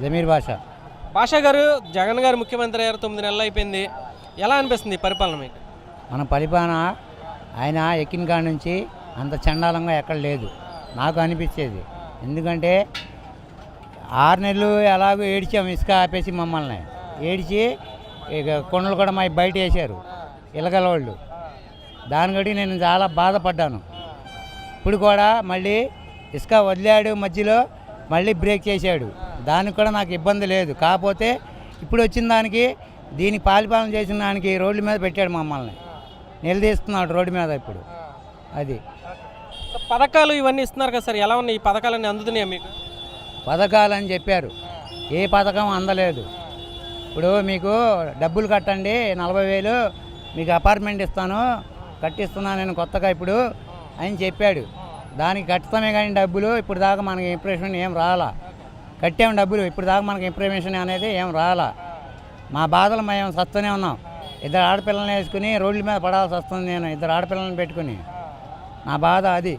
జమీర్ భాష భాషా గారు జగన్ గారు ముఖ్యమంత్రి అయ్యారు తొమ్మిది నెలలు అయిపోయింది. ఎలా అనిపిస్తుంది ఈ పరిపాలన మీకు? మన పరిపాలన ఆయన ఎక్కిన కాడ నుంచి అంత చండాలంగా ఎక్కడ లేదు. నాకు అనిపించేది. ఎందుకంటే ఆరు నెలలు ఎలాగో ఏడ్చాం ఇసుక ఆపేసి మమ్మల్ని. ఏడిచి ఇక కొండలు కూడా మా బయట వేశారు. ఇలగల వాళ్ళు దాని బట్టి నేను చాలా బాధపడ్డాను. ఇప్పుడు కూడా మళ్ళీ ఇసుక వదిలాడు మధ్యలో మళ్ళీ బ్రేక్ చేశాడు. దానికి కూడా నాకు ఇబ్బంది లేదు. కాకపోతే ఇప్పుడు వచ్చిన దానికి దీనికి పాలిపాలన చేసిన దానికి రోడ్ల మీద పెట్టాడు మమ్మల్ని. నిలదీస్తున్నాడు రోడ్డు మీద ఇప్పుడు. అది. పథకాలు ఇవన్నీ ఇస్తున్నారు కదా సార్ ఎలా ఉన్నాయి? ఈ పథకాలన్నీ అందుతున్నాయా మీకు? పథకాలని చెప్పారు. ఏ పథకం అందలేదు. ఇప్పుడు మీకు డబ్బులు కట్టండి నలభై వేలు మీకు అపార్ట్మెంట్ ఇస్తాను కట్టిస్తున్నాను నేను కొత్తగా ఇప్పుడు అని చెప్పాడు. దానికి కట్టుతామే కానీ డబ్బులు ఇప్పుడు దాకా మనకి ఇంప్రెషన్ ఏం రాలా. కట్టాము డబ్బులు. ఇప్పుడు దాకా మనకి ఇంప్రమేషన్ అనేది ఏం రాలా. మా బాధలు మేము సస్తూనే ఉన్నాం. ఇద్దరు ఆడపిల్లల్ని వేసుకుని రోడ్ల మీద పడాల్సి వస్తుంది నేను ఇద్దరు ఆడపిల్లల్ని పెట్టుకుని. నా బాధ అది.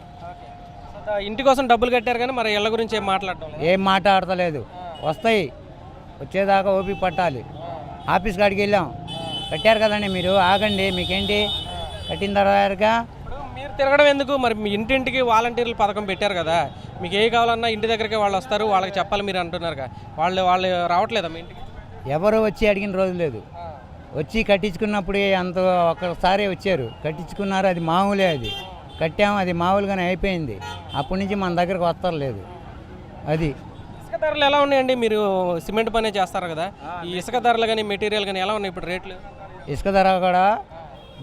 ఇంటి కోసం డబ్బులు కట్టారు కానీ మరి ఇళ్ళ గురించి ఏం మాట్లాడడం లేదు. ఏం మాట్లాడతలేదు. వస్తాయి. వచ్చేదాకా ఓపిక పట్టాలి. ఆఫీస్ కాడికి వెళ్ళాం. కట్టారు కదండి మీరు ఆగండి. మీకేంటి? కట్టిన తర్వాత మీరు తిరగడం ఎందుకు? మరి మీ ఇంటింటికి వాలంటీర్లు పథకం పెట్టారు కదా. మీకు ఏ కావాలన్నా ఇంటి దగ్గరికి వాళ్ళు వస్తారు వాళ్ళకి చెప్పాలి మీరు అంటున్నారు కదా. వాళ్ళు వాళ్ళు రావట్లేదా మీ ఇంటికి? ఎవరు వచ్చి అడిగిన రోజు లేదు. వచ్చి కట్టించుకున్నప్పుడు అంత ఒక్కసారి వచ్చారు. కట్టించుకున్నారు అది మామూలే అది. కట్టాము అది మామూలుగానే అయిపోయింది. అప్పటి నుంచి మన దగ్గరకు వస్తలేదు అది. ఇసుక ధరలు ఎలా ఉన్నాయండి? మీరు సిమెంట్ పనే చేస్తారు కదా. ఈ ఇసుక ధరలు కానీ మెటీరియల్ కానీ ఎలా ఉన్నాయి ఇప్పుడు రేట్లు? ఇసుక ధర కూడా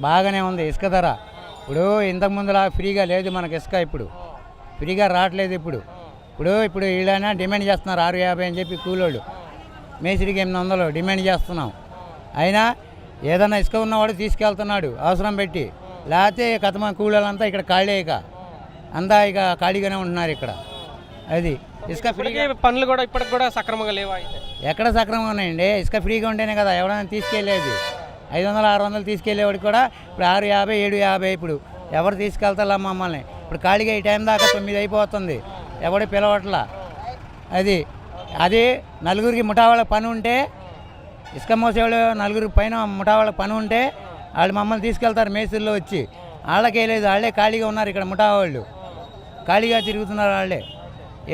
బాగానే ఉంది. ఇసుక ధర ఇప్పుడు ఇంతకు ముందులా ఫ్రీగా లేదు మనకి ఇసుక ఇప్పుడు. ఫ్రీగా రావట్లేదు ఇప్పుడు. ఇప్పుడు ఇప్పుడు వీళ్ళైనా డిమాండ్ చేస్తున్నారు ఆరు యాభై అని చెప్పి కూలోళ్ళు. మేసిడికి ఎనిమిది వందలు డిమాండ్ చేస్తున్నాం. అయినా ఏదైనా ఇసుక ఉన్నవాడు తీసుకెళ్తున్నాడు అవసరం పెట్టి. లేకపోతే కథమ కూలోళ్ళంతా ఇక్కడ ఖాళీ ఇక. అంతా ఇక ఖాళీగానే ఉంటున్నారు ఇక్కడ. అది. ఇసుక ఫ్రీగా పనులు కూడా ఇప్పటికి కూడా సక్రమంగా లేవా ఎక్కడ సక్రమంగా ఉన్నాయండి? ఇసుక ఫ్రీగా ఉంటేనే కదా ఎవరైనా తీసుకెళ్ళేది. ఐదు వందలు ఆరు వందలు తీసుకెళ్ళేవాడికి కూడా ఇప్పుడు ఆరు యాభై ఏడు యాభై ఇప్పుడు. ఎవరు తీసుకెళ్తారా మమ్మల్ని? ఇప్పుడు ఖాళీగా ఈ టైం దాకా తొమ్మిది అయిపోతుంది. ఎవడు పిలవట్లా? అది అది నలుగురికి ముఠావాళ్ళ పని ఉంటే ఇసుక మోసేవాళ్ళు నలుగురికి పైన ముఠావాళ్ళ పని ఉంటే వాళ్ళు మమ్మల్ని తీసుకెళ్తారు మేసుల్లో వచ్చి. వాళ్ళకే లేదు వాళ్ళే ఖాళీగా ఉన్నారు ఇక్కడ ముఠావాళ్ళు. ఖాళీగా తిరుగుతున్నారు వాళ్ళే.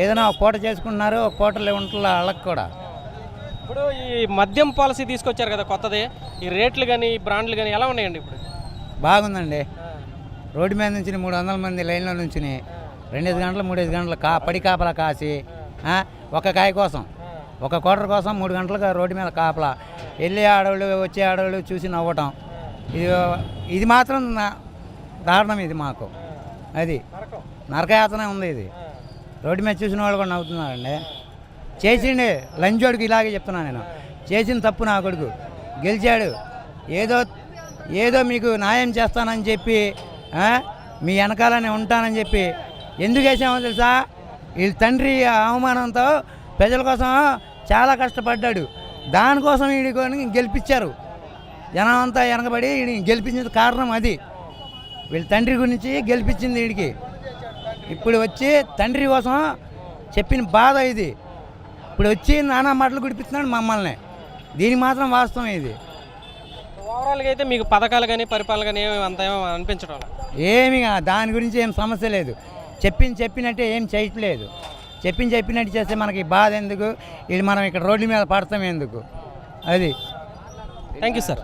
ఏదైనా ఒక పూట చేసుకుంటున్నారు ఒక పూటలో ఉంటున్నారు వాళ్ళకి కూడా. ఇప్పుడు ఈ మద్యం పాలసీ తీసుకొచ్చారు కదా కొత్తది. ఈ రేట్లు కానీ ఈ బ్రాండ్లు కానీ ఎలా ఉన్నాయండి ఇప్పుడు? బాగుందండి. రోడ్డు మీద నుంచి మూడు వందల మంది లైన్లో నుంచి రెండేసి గంటలు మూడేసి గంటలు కా పడి కాపలా కాసి ఒక కాయ కోసం ఒక క్వార్టర్ కోసం మూడు గంటలుగా రోడ్డు మీద కాపలా. వెళ్ళే ఆడవాళ్ళు వచ్చే ఆడవాళ్ళు చూసి నవ్వటం. ఇది ఇది మాత్రం నా- దారుణం ఇది మాకు. అది. నరకయాతనే ఉంది ఇది. రోడ్డు మీద చూసిన వాళ్ళు కూడా నవ్వుతున్నారండి. చేసిండే లంచోడికి ఇలాగే చెప్తున్నాను నేను. చేసిన తప్పు నా కొడుకు. గెలిచాడు. ఏదో ఏదో మీకు న్యాయం చేస్తానని చెప్పి మీ వెనకాలనే ఉంటానని చెప్పి ఎందుకు వేసామో తెలుసా? వీళ్ళ తండ్రి అవమానంతో ప్రజల కోసం చాలా కష్టపడ్డాడు. దానికోసం వీడిని గెలిపించారు. జనం అంతా వెనకబడి వీడిని గెలిపించిన కారణం అది. వీళ్ళ తండ్రి గురించి గెలిపించింది వీడికి ఇప్పుడు వచ్చి తండ్రి కోసం చెప్పిన బాధ ఇది. ఇప్పుడు వచ్చి నానా మాటలు గుడిపిస్తున్నాడు మమ్మల్ని. దీనికి మాత్రం వాస్తవం ఇది. ఓవరాల్గా అయితే మీకు పథకాలు కానీ పరిపాలన కానీ ఏమి అంత ఏమీ అనిపించడం. ఏమి దాని గురించి ఏం సమస్య లేదు. చెప్పింది చెప్పినట్టే ఏం చేయట్లేదు. చెప్పింది చెప్పినట్టు చేస్తే మనకి బాధ ఎందుకు? ఇది మనం ఇక్కడ రోడ్ల మీద పడతాం ఎందుకు? అది. Thank you sir